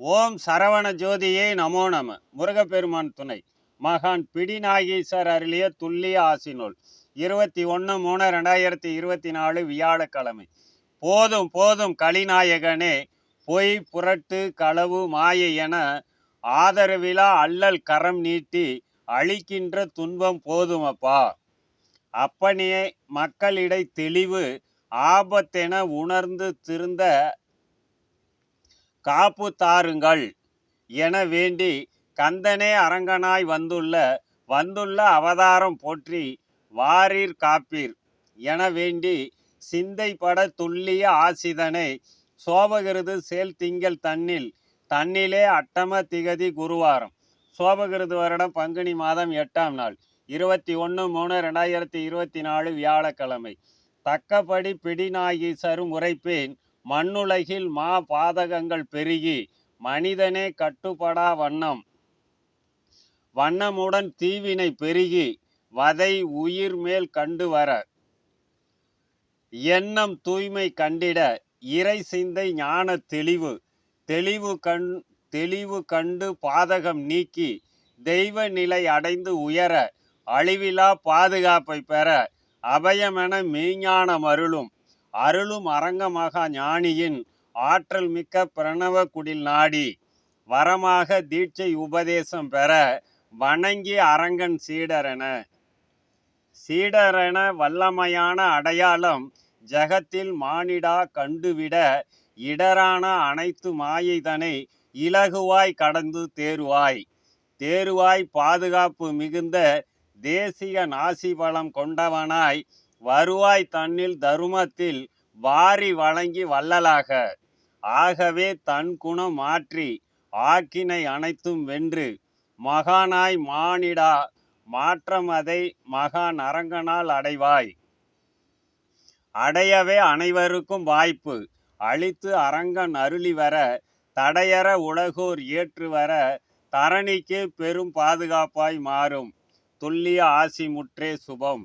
ஓம் சரவண ஜோதியே நமோ நம. முருகப்பெருமான் துணை. மகான் பிடிநாகீசர் அருளிய துல்லிய ஆசினோல் இருபத்தி ஒன்று மூணு ரெண்டாயிரத்தி இருபத்தி நாலு வியாழக்கிழமை. போதும் போதும் கலிநாயகனே பொய் புரட்டு களவு மாயை என ஆதரவிலா அல்லல் கரம் நீட்டி அழிக்கின்ற துன்பம் போதுமப்பா. அப்பனே மக்களிடை தெளிவு ஆபத்தென உணர்ந்து திருந்த காப்பு தாருங்கள் என வேண்டி கந்தனே அரங்கனாய் வந்துள்ள வந்துள்ள அவதாரம் போற்றி வாரீர் காப்பீர் என வேண்டி சிந்தைப்பட துல்லிய ஆசிதனை சோபகிருது சேல் திங்கள் தன்னில் தன்னிலே அட்டம திகதி குருவாரம். சோபகிருது வருடம் பங்குனி மாதம் எட்டாம் நாள் இருபத்தி ஒன்று மூணு ரெண்டாயிரத்தி இருபத்தி நாலு வியாழக்கிழமை. தக்கபடி பிடிநாகீசரும் உரைப்பேன் மண்ணுலகில் மா பாதகங்கள் பெருகி மனிதனே கட்டுப்படா வண்ணம். வண்ணமுடன் தீவினை பெருகி வதை உயிர் மேல் கண்டு வர. எண்ணம் தூய்மை கண்டிட இறை சிந்தை ஞான தெளிவு. தெளிவு கண் தெளிவு கண்டு பாதகம் நீக்கி தெய்வ நிலை அடைந்து உயர அழிவிலா பாதுகாப்பை பெற அபயமென மெய்ஞானம் அருளும். அருளும் அரங்கமகா ஞானியின் ஆற்றல் மிக்க பிரணவ குடில் நாடி வரமாக தீட்சை உபதேசம் பெற வணங்கி அரங்கன் சீடரென. சீடரென வல்லமையான அடையாளம் ஜகத்தில் மானிடா கண்டுவிட இடரான அனைத்து மாயைதனை இலகுவாய் கடந்து தேருவாய் தேருவாய் பாதுகாப்பு மிகுந்த தேசிய நாசிபலம் கொண்டவனாய் வருவாய் தன்னில் தருமத்தில் வாரி வழங்கி வள்ளலாக. ஆகவே தன் குணம் மாற்றி ஆக்கினை அனைத்தும் வென்று மகானாய் மானிடா மாற்றம் அதை மகான் அரங்கனால் அடைவாய். அடையவே அனைவருக்கும் வாய்ப்பு. அழித்து அரங்கன் அருளி வர தடையற உலகோர் ஏற்று வர தரணிக்கு பெரும் பாதுகாப்பாய் மாறும். துல்லிய ஆசி முற்றே சுபம்.